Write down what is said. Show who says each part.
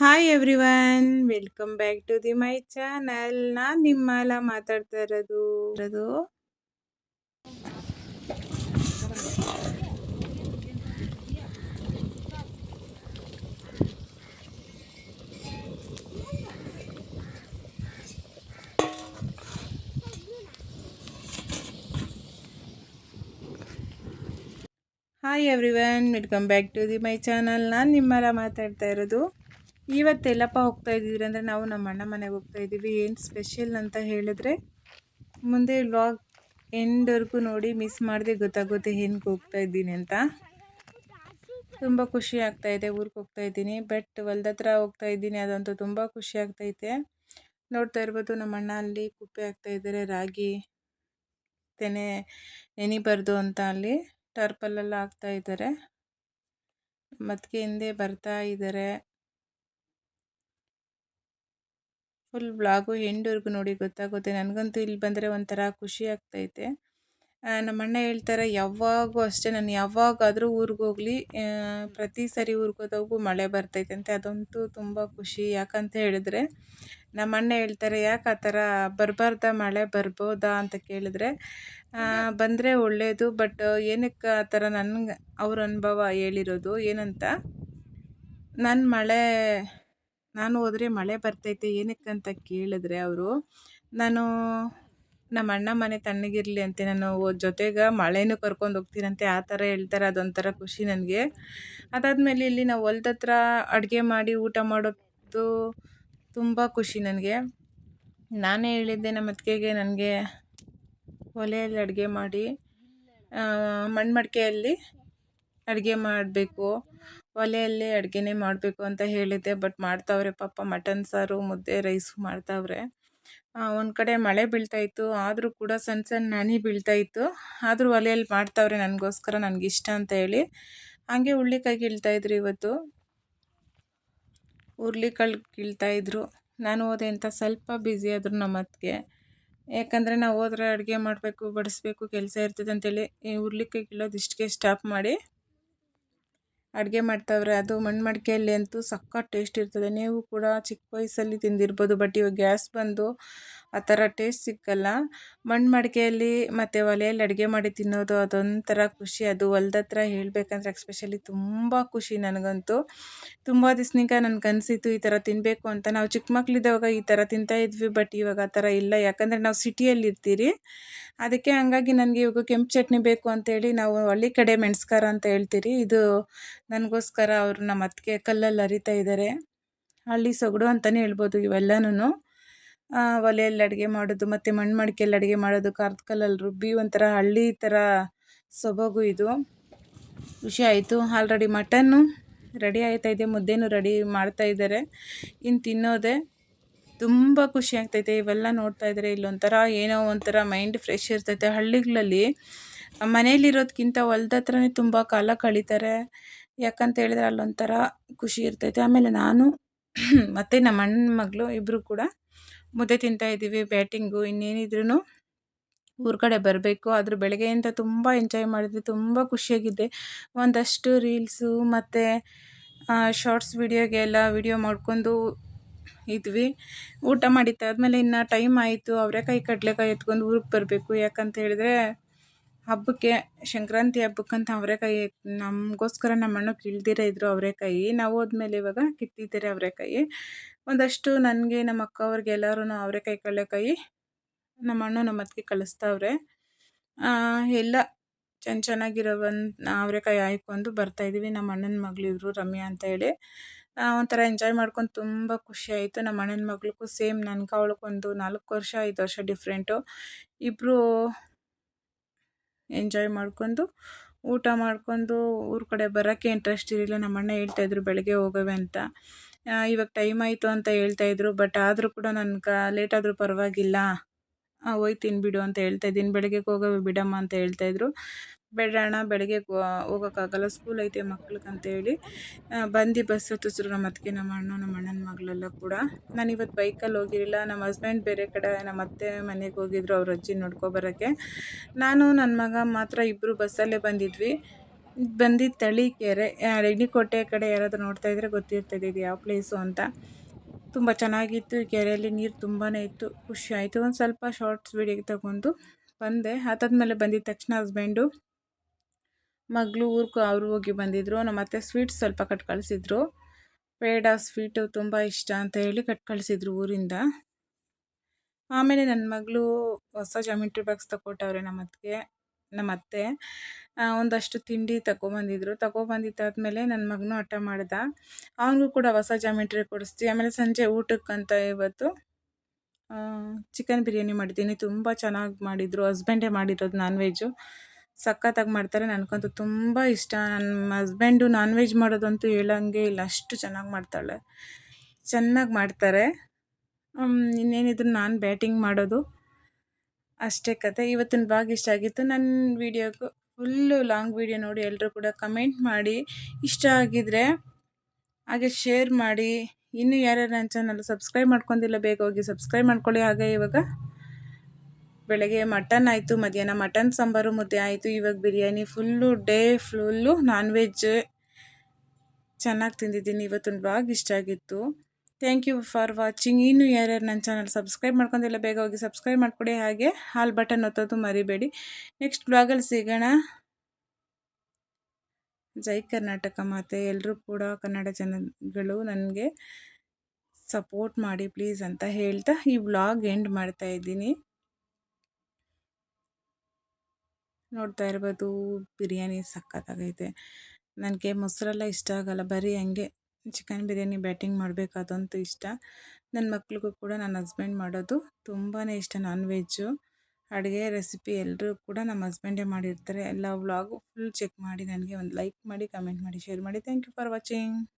Speaker 1: Hi everyone welcome back to the my channel ನಾನು ನಿಮ್ಮಲ್ಲ ಮಾತಾಡ್ತಾ ಇರೋದು. ಇರೋದು hi everyone welcome back to the my channel ನಾನು ನಿಮ್ಮಲ್ಲ ಮಾತಾಡ್ತಾ ಇರೋದು ಇವತ್ತೆಲ್ಲಪ್ಪ ಹೋಗ್ತಾ ಇದ್ದೀವಿ ಅಂದರೆ ನಾವು ನಮ್ಮ ಅಣ್ಣ ಮನೆಗೆ ಹೋಗ್ತಾ ಇದ್ದೀವಿ. ಏನು ಸ್ಪೆಷಲ್ ಅಂತ ಹೇಳಿದ್ರೆ ಮುಂದೆ ವ್ಲಾಗ್ ಎಂಡ್ವರೆಗೂ ನೋಡಿ ಮಿಸ್ ಮಾಡದೆ ಗೊತ್ತಾಗುತ್ತೆ ಹೆಂಗೆ ಹೋಗ್ತಾ ಇದ್ದೀನಿ ಅಂತ. ತುಂಬ ಖುಷಿ ಆಗ್ತಾ ಇದೆ, ಊರಿಗೆ ಹೋಗ್ತಾ ಇದ್ದೀನಿ. ಬಟ್ ಹೊಲ್ದ ಹತ್ರ ಹೋಗ್ತಾ ಇದ್ದೀನಿ, ಅದಂತೂ ತುಂಬ ಖುಷಿ ಆಗ್ತೈತೆ. ನೋಡ್ತಾ ಇರ್ಬೋದು ನಮ್ಮ ಅಣ್ಣ ಅಲ್ಲಿ ಕುಪ್ಪೆ ಆಗ್ತಾ ಇದ್ದಾರೆ, ರಾಗಿ ತೆನೆ ನೆನಿಬಾರ್ದು ಅಂತ ಅಲ್ಲಿ ಟರ್ಪಲ್ಲೆಲ್ಲ ಹಾಕ್ತಾ ಇದ್ದಾರೆ. ಮತ್ತಿಗೆ ಹಿಂದೆ ಬರ್ತಾ ಇದ್ದಾರೆ. ಫುಲ್ ಬ್ಲಾಗು ಎಂಡ್ವರೆಗೂ ನೋಡಿ ಗೊತ್ತಾಗುತ್ತೆ. ನನಗಂತೂ ಇಲ್ಲಿ ಬಂದರೆ ಒಂಥರ ಖುಷಿ ಆಗ್ತೈತೆ. ನಮ್ಮಣ್ಣ ಹೇಳ್ತಾರೆ, ಯಾವಾಗೂ ಅಷ್ಟೇ, ನಾನು ಯಾವಾಗಾದರೂ ಊರಿಗೆ ಹೋಗಲಿ. ಪ್ರತಿ ಸರಿ ಊರಿಗೆ ಹೋದಾಗೂ ಮಳೆ ಬರ್ತೈತೆ ಅದಂತೂ ತುಂಬ ಖುಷಿ. ಯಾಕಂತ ಹೇಳಿದ್ರೆ ನಮ್ಮ ಅಣ್ಣ ಹೇಳ್ತಾರೆ, ಯಾಕೆ ಆ ಥರ ಬರಬಾರ್ದ? ಮಳೆ ಬರ್ಬೋದಾ? ಅಂತ ಕೇಳಿದ್ರೆ ಬಂದರೆ ಒಳ್ಳೆಯದು ಬಟ್ ಏನಕ್ಕೆ ಆ ಥರ ನನ್ಗೆ, ಅವ್ರ ಅನುಭವ ಹೇಳಿರೋದು? ಏನಂತ? ನನ್ನ ಮಳೆ ನಾನು ಹೋದರೆ ಮಳೆ ಬರ್ತೈತೆ ಏನಕ್ಕಂತ ಕೇಳಿದ್ರೆ ಅವರು, ನಾನು ನಮ್ಮ ಅಣ್ಣ ಮನೆ ತಣ್ಣಗಿರಲಿ ಅಂತೆ, ನಾನು ಜೊತೆಗೆ ಮಳೆನೂ ಕರ್ಕೊಂಡು ಹೋಗ್ತೀನಂತೆ, ಆ ಥರ ಹೇಳ್ತಾರೆ, ಅದೊಂಥರ ಖುಷಿ ನನಗೆ. ಅದಾದಮೇಲೆ ಇಲ್ಲಿ ನಾವು ಹೊಲ್ದ ಹತ್ರ ಅಡುಗೆ ಮಾಡಿ ಊಟ ಮಾಡೋದು ತುಂಬ ಖುಷಿ ನನಗೆ. ನಾನೇ ಹೇಳಿದ್ದೆ ನಮ್ಮ ಅತ್ತಿಗೆಗೆ, ನನಗೆ ಒಲೆಯಲ್ಲಿ ಅಡುಗೆ ಮಾಡಿ ಮಣ್ಣು ಮಡಿಕೆಯಲ್ಲಿ ಅಡುಗೆ ಮಾಡಬೇಕು. ಒಲೆಯಲ್ಲಿ ಅಡುಗೆನೇ ಮಾಡಬೇಕು ಅಂತ ಹೇಳಿದ್ದೆ. ಬಟ್ ಮಾಡ್ತಾವ್ರೆ ಪಾಪ ಮಟನ್ ಸಾರು, ಮುದ್ದೆ, ರೈಸು ಮಾಡ್ತಾವ್ರೆ. ಒಂದು ಕಡೆ ಮಳೆ ಬೀಳ್ತಾಯಿತ್ತು ಆದರೂ ಕೂಡ ಸಣ್ಣ ಸಣ್ಣ ನನಿ ಬೀಳ್ತಾಯಿತ್ತು ಆದರೂ ಒಲೆಯಲ್ಲಿ ಮಾಡ್ತಾವ್ರೆ ನನಗೋಸ್ಕರ, ನನಗಿಷ್ಟ ಅಂತ ಹೇಳಿ. ಹಾಗೆ ಹುಳ್ಳಿಕಾಯಿ ಕೀಳ್ತಾಯಿದ್ರು ಇವತ್ತು. ಹುರ್ಳಿಕಾಳು ಕೀಳ್ತಾಯಿದ್ರು ನಾನು ಹೋದೆ ಅಂತ ಸ್ವಲ್ಪ ಬ್ಯುಸಿ ಆದರು ನಮ್ಮ ಅತ್ತಿಗೆ. ಯಾಕಂದರೆ ನಾವು ಹೋದ್ರೆ ಅಡುಗೆ ಮಾಡಬೇಕು, ಬಡಿಸ್ಬೇಕು, ಕೆಲಸ ಇರ್ತದೆ ಅಂತೇಳಿ ಈ ಹುರ್ಳಿಕಾಯಿ ಗೀಳೋದು ಇಷ್ಟಿಗೆ ಸ್ಟಾಪ್ ಮಾಡಿ ಅಡುಗೆ ಮಾಡ್ತಾವ್ರೆ, ಅದು ಮಣ್ಣು ಮಡಿಕೆಯಲ್ಲಿ ಅಂತೂ ಸಖತ್ ಟೇಸ್ಟ್ ಇರ್ತದೆ. ನೀವು ಕೂಡ ಚಿಕ್ಕ ವಯಸ್ಸಲ್ಲಿ ತಿಂದಿರ್ಬೋದು ಬಟ್ ಇವಾಗ ಗ್ಯಾಸ್ ಬಂದು ಆ ಥರ ಟೇಸ್ಟ್ ಸಿಕ್ಕಲ್ಲ. ಮಣ್ಣು ಮಡಿಕೆಯಲ್ಲಿ ಮತ್ತು ಒಲೆಯಲ್ಲಿ ಅಡುಗೆ ಮಾಡಿ ತಿನ್ನೋದು ಅದೊಂಥರ ಖುಷಿ. ಅದು ಹೊಲ್ದ ಹತ್ರ ಹೇಳಬೇಕಂದ್ರೆ ಎಕ್ಸ್ಪೆಷಲಿ ತುಂಬ ಖುಷಿ ನನಗಂತೂ. ತುಂಬ ದಿವ್ಸನಿಂದ ನನಗೆ ಕನಸಿತ್ತು ಈ ಥರ ತಿನ್ನಬೇಕು ಅಂತ. ನಾವು ಚಿಕ್ಕ ಮಕ್ಕಳಿದ್ದಾವಾಗ ಈ ಥರ ತಿಂತಾಯಿದ್ವಿ ಬಟ್ ಇವಾಗ ಆ ಥರ ಇಲ್ಲ. ಯಾಕಂದರೆ ನಾವು ಸಿಟಿಯಲ್ಲಿ ಇರ್ತೀರಿ. ಅದಕ್ಕೆ ಹಂಗಾಗಿ ನನಗೆ ಇವಾಗ ಕೆಂಪು ಚಟ್ನಿ ಬೇಕು ಅಂತೇಳಿ ನಾವು ಹಳ್ಳಿ ಕಡೆ ಮೆಣಸ್ಕಾರ ಅಂತ ಹೇಳ್ತೀರಿ. ಇದು ನನಗೋಸ್ಕರ ಅವರು ನಮ್ಮ ಅತ್ತಿಗೆ ಕಲ್ಲಲ್ಲಿ ಅರಿತಾ ಇದ್ದಾರೆ ಹಳ್ಳಿ ಸೊಗಡು ಅಂತಲೇ ಹೇಳ್ಬೋದು ಇವೆಲ್ಲನೂ ಒಲೆಯಲ್ಲಿ ಅಡುಗೆ ಮಾಡೋದು, ಮತ್ತು ಮಣ್ಣು ಮಡಿಕೆಯಲ್ಲಿ ಅಡುಗೆ ಮಾಡೋದು, ಕಾರ್ದ ಕಲ್ಲಲ್ಲಿ ರುಬ್ಬಿ ಒಂಥರ ಹಳ್ಳಿ ಥರ ಸೊಬಗು ಇದು. ಖುಷಿ ಆಯಿತು. ಆಲ್ರೆಡಿ ಮಟನ್ನು ರೆಡಿ ಆಯ್ತಾಯಿದೆ ಮುದ್ದೆನೂ ರೆಡಿ ಮಾಡ್ತಾ ಇದ್ದಾರೆ ಇನ್ನು ತಿನ್ನೋದೆ ತುಂಬ ಖುಷಿ ಆಗ್ತೈತೆ. ಇವೆಲ್ಲ ನೋಡ್ತಾ ಇದ್ದಾರೆ ಇಲ್ಲೊಂಥರ ಏನೋ ಒಂಥರ ಮೈಂಡ್ ಫ್ರೆಶ್ ಇರ್ತೈತೆ. ಹಳ್ಳಿಗಳಲ್ಲಿ ಮನೇಲಿರೋದಕ್ಕಿಂತ ಹೊಲ್ದ ಹತ್ರನೇ ತುಂಬ ಕಾಲ ಕಳೀತಾರೆ. ಯಾಕಂತ ಹೇಳಿದ್ರೆ ಅಲ್ಲೊಂಥರ ಖುಷಿ ಇರ್ತೈತೆ. ಆಮೇಲೆ ನಾನು ಮತ್ತು ನಮ್ಮ ಅಣ್ಣನ ಮಗಳು ಇಬ್ಬರು ಕೂಡ ಮುದ್ದೆ ತಿಂತಾಯಿದ್ದೀವಿ ಬ್ಯಾಟಿಂಗು ಇನ್ನೇನಿದ್ರೂ ಊರ ಕಡೆ ಬರಬೇಕು. ಆದರೂ ಬೆಳಗ್ಗೆಯಿಂದ ತುಂಬ ಎಂಜಾಯ್ ಮಾಡಿದ್ವಿ, ತುಂಬ ಖುಷಿಯಾಗಿದ್ದೆ. ಒಂದಷ್ಟು ರೀಲ್ಸು ಮತ್ತು ಶಾರ್ಟ್ಸ್ ವೀಡಿಯೋಗೆಲ್ಲ ವಿಡಿಯೋ ಮಾಡ್ಕೊಂಡು ಇದ್ವಿ. ಊಟ ಮಾಡಿದ್ದಾದ್ಮೇಲೆ ಇನ್ನು ಟೈಮ್ ಆಯಿತು. ಅವರೆಕಾಯಿ ಕಡಲೆಕಾಯಿ ಎತ್ಕೊಂಡು ಊರಿಗೆ ಬರಬೇಕು ಯಾಕಂತ ಹೇಳಿದ್ರೆ ಹಬ್ಬಕ್ಕೆ, ಸಂಕ್ರಾಂತಿ ಹಬ್ಬಕ್ಕಂತ ಅವರೆಕಾಯಿ ನಮಗೋಸ್ಕರ ನಮ್ಮ ಅಣ್ಣ ಕೀಳ್ದಿರ ಇದ್ರು ಅವರೆಕಾಯಿ. ನಾವು ಹೋದ್ಮೇಲೆ ಇವಾಗ ಕಿತ್ತಿದ್ದಾರೆ ಅವರೆಕಾಯಿ. ಒಂದಷ್ಟು ನನಗೆ ನಮ್ಮ ಅಕ್ಕ ಅವ್ರಿಗೆ ಎಲ್ಲರೂ ಅವರೆಕಾಯಿ ಕಡಲೆಕಾಯಿ ನಮ್ಮ ಅಣ್ಣ ನಮ್ಮ ಅದಕ್ಕೆ ಕಳಿಸ್ತಾವ್ರೆ ಎಲ್ಲ ಚೆನ್ನ ಚೆನ್ನಾಗಿರೋವಂತ ಅವರೆಕಾಯಿ ಹಾಯ್ಕೊಂಡು ಬರ್ತಾಯಿದ್ದೀವಿ ನಮ್ಮ ಅಣ್ಣನ ಮಗಳಿವರು ರಮ್ಯಾ ಅಂತ ಹೇಳಿ. ಒಂಥರ ಎಂಜಾಯ್ ಮಾಡ್ಕೊಂಡು ತುಂಬ ಖುಷಿ ಆಯಿತು. ನಮ್ಮ ಅಣ್ಣನ ಮಗಳಿಗೂ ಸೇಮ್ ನನ್ಗೆ, ಅವಳಿಗೊಂದು ನಾಲ್ಕು ವರ್ಷ, ಐದು ವರ್ಷ ಡಿಫ್ರೆಂಟು ಇಬ್ಬರು ಎಂಜಾಯ್ ಮಾಡ್ಕೊಂಡು ಊಟ ಮಾಡ್ಕೊಂಡು ಊರ ಕಡೆ ಬರೋಕ್ಕೆ ಇಂಟ್ರೆಸ್ಟ್ ಇರಲಿಲ್ಲ. ನಮ್ಮ ಅಣ್ಣ ಹೇಳ್ತಾಯಿದ್ರು ಬೆಳಗ್ಗೆ ಹೋಗವೆ ಅಂತ. ಇವಾಗ ಟೈಮ್ ಆಯಿತು ಅಂತ ಹೇಳ್ತಾಯಿದ್ರು ಬಟ್ ಆದರೂ ಕೂಡ ನನ್ಗೆ ಲೇಟ್ ಆದರೂ ಪರವಾಗಿಲ್ಲ. ಹೋಯ್ತೀನಿ ಬಿಡು ಅಂತ ಹೇಳ್ತಾ ಇದ್ದೀನಿ. ಬೆಳಗ್ಗೆ ಹೋಗವೆ ಬಿಡಮ್ಮ ಅಂತ ಹೇಳ್ತಾಯಿದ್ರು ಬೇಡ ಅಣ್ಣ ಬೆಳಗ್ಗೆ ಹೋಗೋಕ್ಕಾಗಲ್ಲ ಸ್ಕೂಲ್ ಐತೆ ಮಕ್ಳಿಗೆ ಹೇಳಿ ಬಂದು ಬಸ್ ಹತ್ತಿಸ್ರು ನಮ್ಮ ಅತ್ತಿಗೆ, ನಮ್ಮ ಅಣ್ಣ, ನಮ್ಮ ಅಣ್ಣನ ಮಗಳೆಲ್ಲ ಕೂಡ. ನಾನು ಇವತ್ತು ಬೈಕಲ್ಲಿ ಹೋಗಿರಲಿಲ್ಲ, ನಮ್ಮ ಹಸ್ಬೆಂಡ್ ಬೇರೆ ಕಡೆ, ನಮ್ಮ ಅತ್ತೆ ಮನೆಗೆ ಹೋಗಿದ್ರು, ಅವ್ರ ಅಜ್ಜಿ ನೋಡ್ಕೊಬರೋಕ್ಕೆ. ನಾನು ನನ್ನ ಮಗ ಮಾತ್ರ ಇಬ್ಬರು ಬಸ್ಸಲ್ಲೇ ಬಂದಿದ್ವಿ. ಬಂದಿದ್ದು ತಳಿಕೆರೆ ರೆಡ್ಡಿಕೋಟೆ ಕಡೆ ಯಾರಾದರೂ ನೋಡ್ತಾ ಇದ್ರೆ ಗೊತ್ತಿರ್ತದೆ ಇದು ಯಾವ ಪ್ಲೇಸು ಅಂತ. ತುಂಬ ಚೆನ್ನಾಗಿತ್ತು ಕೆರೆಯಲ್ಲಿ ನೀರು ತುಂಬಾ ಇತ್ತು. ಖುಷಿ ಆಯಿತು. ಒಂದು ಸ್ವಲ್ಪ ಶಾರ್ಟ್ಸ್ ವೀಡಿಯೋಗೆ ತಗೊಂಡು ಬಂದೆ. ಅದಾದ್ಮೇಲೆ ಬಂದಿದ್ದ ತಕ್ಷಣ ಹಸ್ಬೆಂಡು ಮಗಳು ಊರಿಗೆ ಅವರು ಹೋಗಿ ಬಂದಿದ್ದರು ನಮ್ಮ ಅತ್ತೆ ಸ್ವೀಟ್ಸ್ ಸ್ವಲ್ಪ ಕಟ್ ಕಳಿಸಿದ್ರು. ಪೇಡ ಸ್ವೀಟು ತುಂಬ ಇಷ್ಟ ಅಂತ ಹೇಳಿ ಕಟ್ ಕಳಿಸಿದ್ರು ಊರಿಂದ. ಆಮೇಲೆ ನನ್ನ ಮಗಳು ಹೊಸ ಜಾಮಿಟ್ರಿ ಬಾಕ್ಸ್ ತಗೊಟ್ಟವ್ರೆ ನಮ್ಮ ಅತ್ತಿಗೆ ನಮ್ಮ ಅತ್ತೆ. ಒಂದಷ್ಟು ತಿಂಡಿ ತಗೊಬಂದಿದ್ರು ತಗೊಬಂದಿದ್ದಾದ್ಮೇಲೆ ನನ್ನ ಮಗನೂ ಹಠ ಮಾಡ್ದ. ಅವನಿಗೂ ಕೂಡ ಹೊಸ ಜಾಮಿಟ್ರಿ ಕೊಡಿಸ್ತೀವಿ ಆಮೇಲೆ ಸಂಜೆ ಊಟಕ್ಕಂತ ಇವತ್ತು ಚಿಕನ್ ಬಿರಿಯಾನಿ ಮಾಡಿದ್ದೀನಿ. ತುಂಬ ಚೆನ್ನಾಗಿ ಮಾಡಿದರು. ಹಸ್ಬೆಂಡೇ ಮಾಡಿರೋದು ನಾನ್ ವೆಜ್ಜು ಸಖತ್ತಾಗಿ ಮಾಡ್ತಾರೆ. ನನಗಂತೂ ತುಂಬ ಇಷ್ಟ. ನನ್ನ ಹಸ್ಬೆಂಡು ನಾನ್ ವೆಜ್ ಮಾಡೋದಂತೂ ಹೇಳಂಗೆ ಇಲ್ಲ. ಅಷ್ಟು ಚೆನ್ನಾಗಿ ಮಾಡ್ತಾಳೆ. ಚೆನ್ನಾಗಿ ಮಾಡ್ತಾರೆ. ಇನ್ನೇನಿದ್ರು ನಾನು ಬ್ಯಾಟಿಂಗ್ ಮಾಡೋದು. ಅಷ್ಟೇ ಕತೆ. ಇವತ್ತಿನ ಭಾಗ ಇಷ್ಟ ಆಗಿತ್ತು. ನನ್ನ ವೀಡಿಯೋಗೂ ಫುಲ್ಲು ಲಾಂಗ್ ವೀಡಿಯೋ ನೋಡಿ ಎಲ್ಲರೂ ಕೂಡ ಕಮೆಂಟ್ ಮಾಡಿ. ಇಷ್ಟ ಆಗಿದ್ರೆ ಹಾಗೆ ಶೇರ್ ಮಾಡಿ. ಇನ್ನೂ ಯಾರ್ಯಾರು ನನ್ನ ಚಾನಲ್ ಸಬ್ಸ್ಕ್ರೈಬ್ ಮಾಡ್ಕೊಂಡಿಲ್ಲ, ಬೇಗ ಹೋಗಿ ಸಬ್ಸ್ಕ್ರೈಬ್ ಮಾಡ್ಕೊಳ್ಳಿ. ಹಾಗೆ ಇವಾಗ ಬೆಳಗ್ಗೆ ಮಟನ್ ಆಯಿತು, ಮಧ್ಯಾಹ್ನ ಮಟನ್ ಸಾಂಬಾರು, ಮುದ್ದೆ ಆಯಿತು. ಇವಾಗ biryani full day full non veg ಚೆನ್ನಾಗಿ ತಿಂದಿದ್ದೀನಿ. ಇವತ್ತು ಬ್ಲಾಗ್ ಇಷ್ಟ ಆಗಿತ್ತು. ಥ್ಯಾಂಕ್ ಯು ಫಾರ್ ವಾಚಿಂಗ್ ಇನ್ನು ಯಾರ್ಯಾರು ನನ್ನ ಚಾನಲ್ ಸಬ್ಸ್ಕ್ರೈಬ್ ಮಾಡ್ಕೊಂಡಿಲ್ಲ, ಬೇಗ ಹೋಗಿ ಸಬ್ಸ್ಕ್ರೈಬ್ ಮಾಡಿಕೊಡಿ. ಹಾಗೆ ಹಾಲ್ ಬಟನ್ ಒತ್ತೋದು ಮರಿಬೇಡಿ. ನೆಕ್ಸ್ಟ್ ಬ್ಲಾಗಲ್ಲಿ ಸಿಗೋಣ. ಜೈ ಕರ್ನಾಟಕ ಮಾತೆ. ಎಲ್ಲರೂ ಕೂಡ ಕನ್ನಡ ಜನಗಳು ನನಗೆ ಸಪೋರ್ಟ್ ಮಾಡಿ ಪ್ಲೀಸ್ ಅಂತ ಹೇಳ್ತಾ ಈ ವ್ಲಾಗ್ ಎಂಡ್ ಮಾಡ್ತಾ ಇದ್ದೀನಿ. ನೋಡ್ತಾ ಇರ್ಬೋದು, ಬಿರಿಯಾನಿ ಸಖತ್ತಾಗೈತೆ. ನನಗೆ ಮೊಸರೆಲ್ಲ ಇಷ್ಟ ಆಗಲ್ಲ. ಬರೀ ಹಂಗೆ ಚಿಕನ್ ಬಿರಿಯಾನಿ ಬ್ಯಾಟಿಂಗ್ ಮಾಡಬೇಕು ಅದಂತೂ ಇಷ್ಟ. ನನ್ನ ಮಕ್ಳಿಗೂ ಕೂಡ ನನ್ನ ಹಸ್ಬೆಂಡ್ ಮಾಡೋದು ತುಂಬಾ ಇಷ್ಟ, ನಾನ್ ವೆಜ್ಜು. ಅಡುಗೆ ರೆಸಿಪಿ ಎಲ್ಲರೂ ಕೂಡ ನಮ್ಮ ಹಸ್ಬೆಂಡೇ ಮಾಡಿರ್ತಾರೆ. ಎಲ್ಲ ವ್ಲಾಗು ಫುಲ್ ಚೆಕ್ ಮಾಡಿ ನನಗೆ ಒಂದು ಲೈಕ್ ಮಾಡಿ ಕಮೆಂಟ್ ಮಾಡಿ ಶೇರ್ ಮಾಡಿ. Thank you for watching